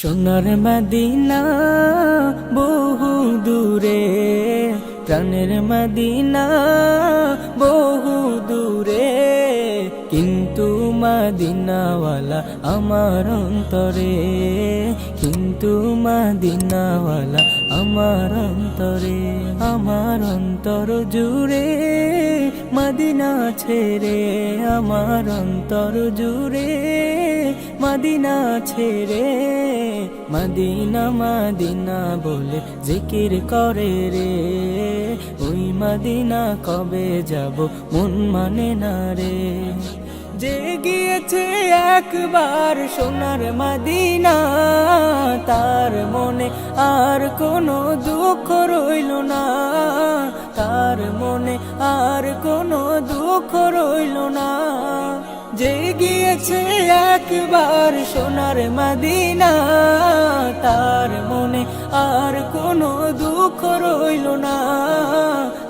সোনার মদিনা বহু দূরে প্রাণের মদিনা বহু দূরে কিন্তু মদিনাওয়ালা আমার অন্তরে, কিন্তু মাদিনাওয়ালা আমার অন্তরে, আমার অন্তর জুড়ে মাদিনা ছেড়ে, আমার অন্তর জুড়ে মাদিনা ছেড়ে, মাদিনা মাদিনা বলে জিকির করে রে। ওই মাদিনা কবে যাব মন মানে না রে। যে গিয়েছে একবার সোনার মাদিনা, তার মনে আর কোনো দুঃখ রইল না। তার মনে আর কোনো দুঃখ রইল না। যে গিয়েছে একবার সোনার মাদিনা, তার মনে আর কোনো দুঃখ রইল না,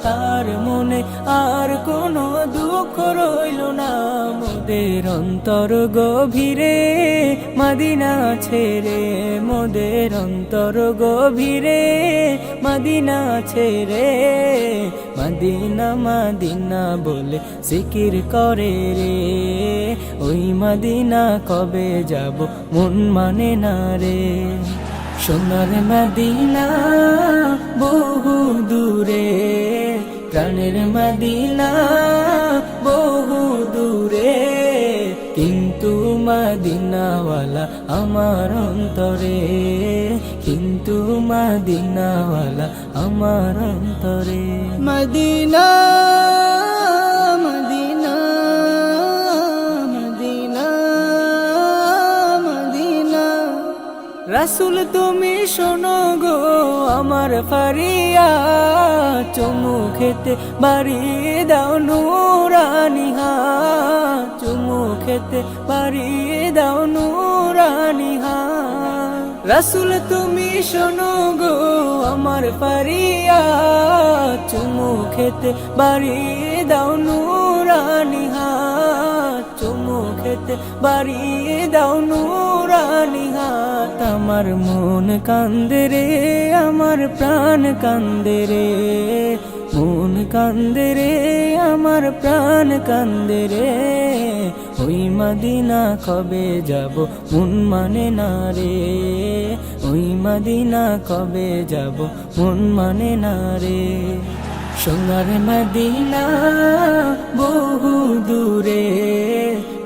তার মনে আর কোনো দুঃখ রইল না। মোদের অন্তর গভীরে, মদিনা ছেড়ে, মোদের অন্তর গভীরে, মদিনা ছেড়ে, মাদিনা মদিনা বলে সিকির করে রে। ওই মাদিনা কবে যাব মন মানে না রে। সোনার মদিনা বহু দূরে, প্রাণের মদিনা বহু দূরে। কিন্তু মদিনাওয়ালা আমার অন্তরে, কিন্তু মদিনাওয়ালা আমার অন্তরে। মদিনা রাসুল তুমি শোনো গো আমার ফারিয়া, চুমু খেতে বাড়িয়ে দাও নুরানিহা চুমু খেতে বাড়িয়ে দাও নুরানিহা রাসুল তুমি শোনো গো আমার ফারিয়া, চুমু খেতে বাড়িয়ে দাও নুরানিহা খেতে বাড়িয়ে দাও নুরানি হাত। আমার মন কান্দে রে, আমার প্রাণ কান্দে রে। মন কান্দে রে, আমার প্রাণ কান্দে রে। ওই মদিনা কবে যাব, মন মানে না রে। ওই মদিনা কবে যাব, মন মানে না রে। সোনার মদিনা বহু দূরে।